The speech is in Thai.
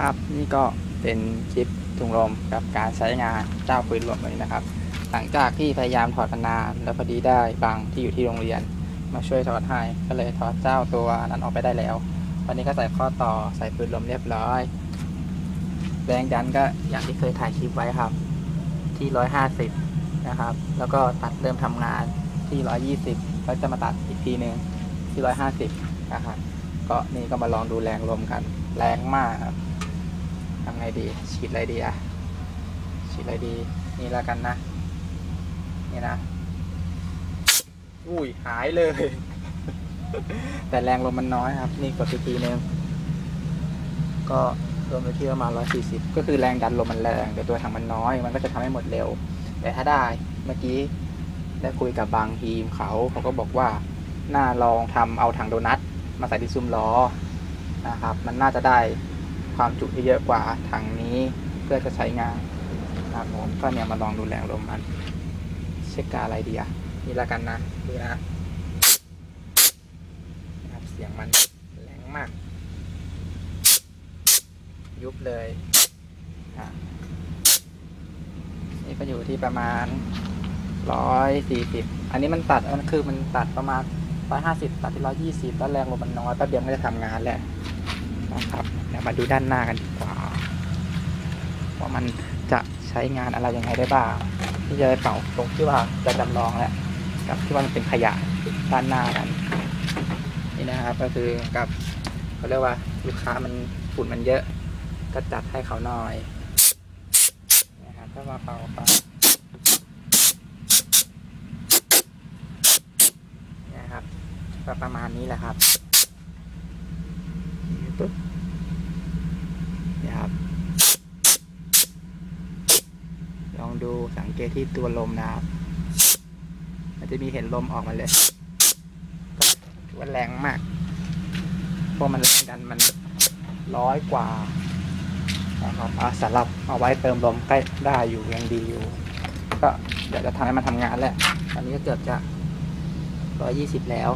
ครับนี่ก็เป็นคลิปถุงลมกับการใช้งานเจ้าปืนลมเลยนะครับ หลังจากที่พยายามถอดนานแล้วพอดีได้บางที่อยู่ที่โรงเรียน มาช่วยถอดให้ก็เลยถอดเจ้าตัวนั้นออกไปได้แล้ววันนี้ก็ใส่ข้อต่อใส่ปืนลมเรียบร้อยแรงดันก็อย่างที่เคยถ่ายคลิปไว้ครับ ที่150นะครับ แล้วก็ตัดเริ่มทำงานที่120แล้วจะมาตัดอีกทีหนึ่งที่150นะครับก็นี่ก็มาลองดูแรงลมกัน แรงมากครับำไงดี ฉีดอะไรดีอะฉีดอะไรดี นี่ล้วกันนะ นี่นะ อุ้ยหายเลย แต่แรงลมมันน้อยครับ นี่กดอีกทีนึง ก็รวมไปที่ประมาณ140 ก็คือแรงดันลมมันแรงแต่ตัวถังมันน้อย มันก็จะทำให้หมดเร็ว แต่ถ้าได้เมื่อกี้ได้คุยกับบางทีมเขาเขาก็บอกว่าน่าลองทำเอาถังโดนัทมาใส่ที่ซุ้มล้อนะครับ มันน่าจะได้ ความจุที่เยอะกว่าถังนี้เพื่อจะใช้งานนะครับผมก็เนี่ยมาลองดูแรงลมมันเช็คกาอะไรดีอะนี่ละกันนะดูนะนะครับเสียงมันแรงมาก ยุบเลยนี่ก็อยู่ที่ประมาณร้อยสี่สิบอันนี้มันตัดมันคือมันตัดประมาณร้อยห้าสิบตัดที่ร้อยยี่สิบแล้วแรงลมมันน้อยแป๊บเดียวก็จะทำงานแหละ นะครับเดี๋ยวมาดูด้านหน้ากันดีกว่า ว่ามันจะใช้งานอะไรยังไงได้บ้างที่จะไปเป่าตรงที่ว่าจะจำลองแหละกับที่ว่ามันเป็นขยะด้านหน้ากัน นี่นะครับก็คือกับเขาเรียกว่าลูกค้ามันฝุ่นมันเยอะ ก็จัดให้เขาหน่อยนะครับก็มาเป่าเป่านะครับก็ประมาณนี้แหละครับ ปึ๊บนี่ครับ ลองดูสังเกตที่ตัวลมนะครับ มันจะมีเห็นลมออกมาเลยก็ถือว่าแรงมาก เพราะมันแรงดันมันร้อยกว่านะครับอะสำหรับเอาไว้เติมลมใกล้ได้อยู่ยังดีอยู่ ก็เดี๋ยวจะทำให้มันทำงานแหละ ตอนนี้ก็เกือบจะร้อยยี่สิบแล้ว